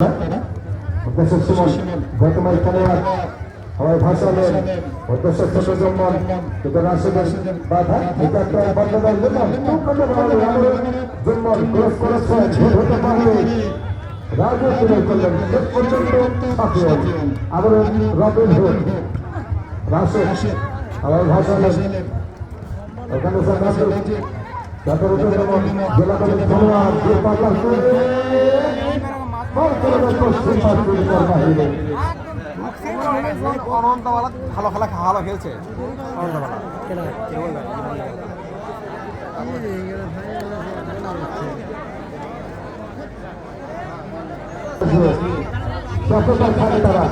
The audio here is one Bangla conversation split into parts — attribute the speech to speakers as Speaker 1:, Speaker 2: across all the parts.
Speaker 1: উদ্দেশ্য সুমন গৌতমাই খেলোয়াড় হওয়ায় ভাসালেন ছোট জম্মন কিন্তু রাশেদের বাধা একটা খুব ভালো ভালো রানের জুম্মন ক্রস ভুল হতে পারবে রাজু আবার রবিন হুড। রাশেদ হওয়ায় ভাসালেন ওখানে তারপরে জেলা দলের খেলোয়াড়
Speaker 2: অনন্তবালা ভালো খেলা ভালো খেলছে অনন্তবালা
Speaker 1: যতটা খাবে তারা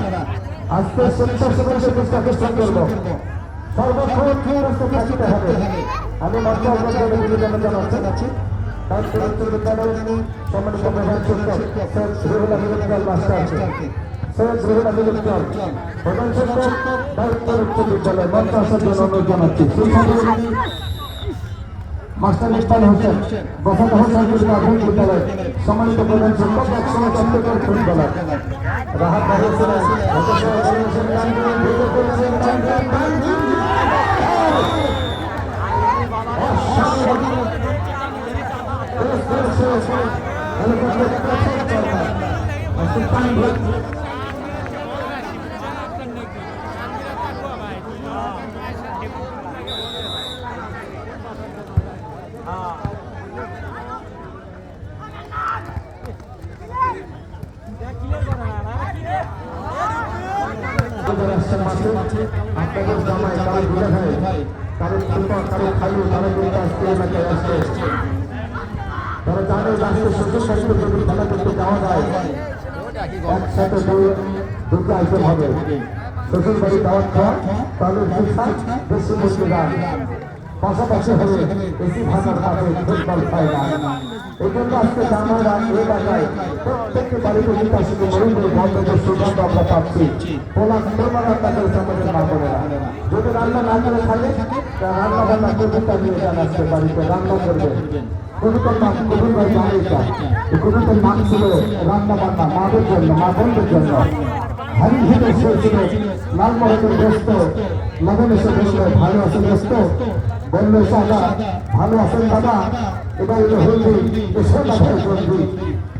Speaker 1: আজকে সত্তর সেকেন্ডের চেষ্টাকে করব সর্বক্ষণ ফেরত থাকতে হবে আমি মঞ্চে আপনাদের জানাচ্ছি ডাক্তার উচ্চ বিদ্যালয় সম্মানিত প্রধান শিক্ষক সৈয়দ রুহুল আমিনুল মাস্টার সৈয়দ রুহুল আমিনুল প্রধান শিক্ষক ডাক্তার উচ্চ বিদ্যালয় আপনাদের জামাই কারও দুলে ভাই কারও ফুলপা কারও খালু কারও দুলটা আজকে এলাকায় আসছে। তারা জানে আজকে সুযোগ থাকলে যদি খেলা করতে যাওয়া যায়। একসাথে দুটো আইটেম হবে। শ্বশুর বাড়ি দাওয়াত খাওয়া তাহলে বেশি দাম পাশাপাশি হবে বেশি ভাষার সাথে ফুটবল খায় না। এই জন্য আজকে জামাইরা এই এলাকায় প্রত্যেকটি বাড়িতে বিকাশিত মরুন্দর বন্ধ আমরা পাচ্ছি পোলা কোরবানা তাদের যদি রান্না না করে থাকে রান্না বান্না কবিতা নিয়ে যান আজকে বাড়িতে রান্না করবে। কবিতার নাম কবির ভাই নাম ছিল রান্না বান্না মাদের জন্য মা বোনদের জন্য। হারি হিরে ছিল লাল মরকের ব্যস্ত লগন এসে বসল ভালো আছে ব্যস্ত? বলল সাদা ভালো আছেন দাদা এবার হলদি হলদি।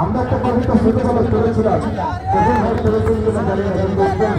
Speaker 1: আমরা একটা কবিতা ছোটবেলা করেছিলাম কখন করেছেন কিনা জানি